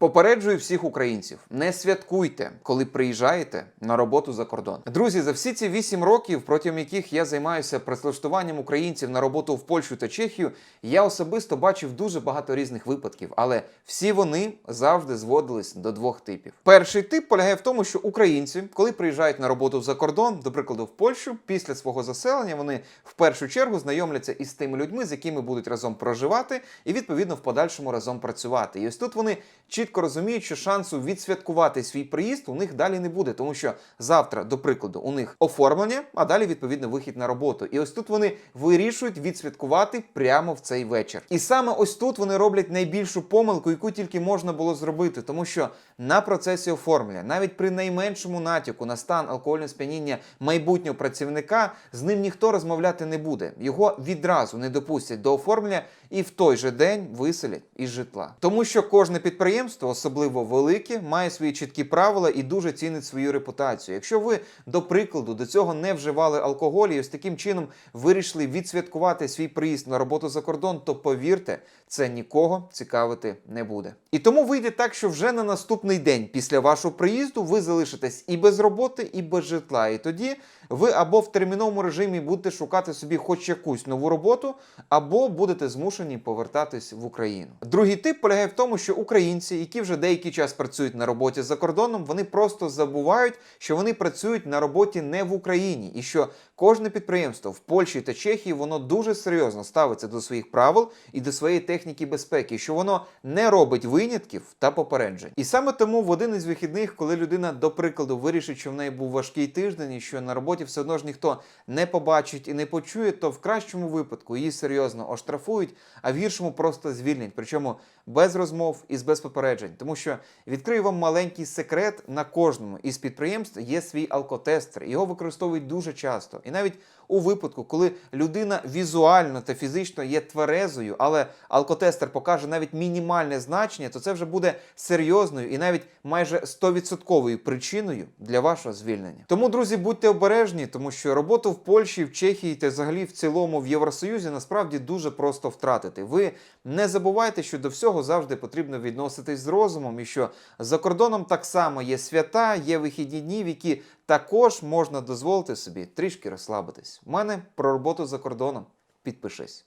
Попереджую всіх українців: не святкуйте, коли приїжджаєте на роботу за кордон. Друзі, за всі ці вісім років, протягом яких я займаюся працевлаштуванням українців на роботу в Польщу та Чехію, я особисто бачив дуже багато різних випадків, але всі вони завжди зводились до двох типів. Перший тип полягає в тому, що українці, коли приїжджають на роботу за кордон, до прикладу, в Польщу, після свого заселення вони в першу чергу знайомляться із тими людьми, з якими будуть разом проживати, і відповідно в подальшому разом працювати. І ось тут вони чітко розуміють, що шансу відсвяткувати свій приїзд у них далі не буде, тому що завтра, до прикладу, у них оформлення, а далі відповідно вихід на роботу. І ось тут вони вирішують відсвяткувати прямо в цей вечір. І саме ось тут вони роблять найбільшу помилку, яку тільки можна було зробити, тому що на процесі оформлення, навіть при найменшому натяку на стан алкогольного сп'яніння майбутнього працівника, з ним ніхто розмовляти не буде. Його відразу не допустять до оформлення і в той же день виселять із житла. Тому що кожне підприємство, особливо велике, має свої чіткі правила і дуже цінить свою репутацію. Якщо ви, до прикладу, до цього не вживали алкоголь і ось таким чином вирішили відсвяткувати свій приїзд на роботу за кордон, то повірте, це нікого цікавити не буде. І тому вийде так, що вже на наступний день після вашого приїзду ви залишитесь і без роботи, і без житла. І тоді ви або в терміновому режимі будете шукати собі хоч якусь нову роботу, або будете змушені повертатись в Україну. Другий тип полягає в тому, що українці, які вже деякий час працюють на роботі за кордоном, вони просто забувають, що вони працюють на роботі не в Україні, і що кожне підприємство в Польщі та Чехії воно дуже серйозно ставиться до своїх правил і до своєї техніки безпеки, що воно не робить винятків та попереджень. І саме тому в один із вихідних, коли людина, до прикладу, вирішить, що в неї був важкий тиждень, і що на роботі все одно ж ніхто не побачить і не почує, то в кращому випадку її серйозно оштрафують, а в гіршому просто звільнять. Причому без розмов і без попереджень. Тому що відкрию вам маленький секрет на кожному із підприємств є свій алкотестер. Його використовують дуже часто. І навіть у випадку, коли людина візуально та фізично є тверезою, але алкотестер покаже навіть мінімальне значення, то це вже буде серйозною і навіть майже 100% причиною для вашого звільнення. Тому, друзі, будьте обережні, тому що роботу в Польщі, в Чехії та взагалі в цілому в Євросоюзі насправді дуже просто втратити. Ви не забувайте, що до всього завжди потрібно відноситись з розумом, і що за кордоном так само є свята, є вихідні дні, в які також можна дозволити собі трішки розслабитись. У мене про роботу за кордоном. Підпишись.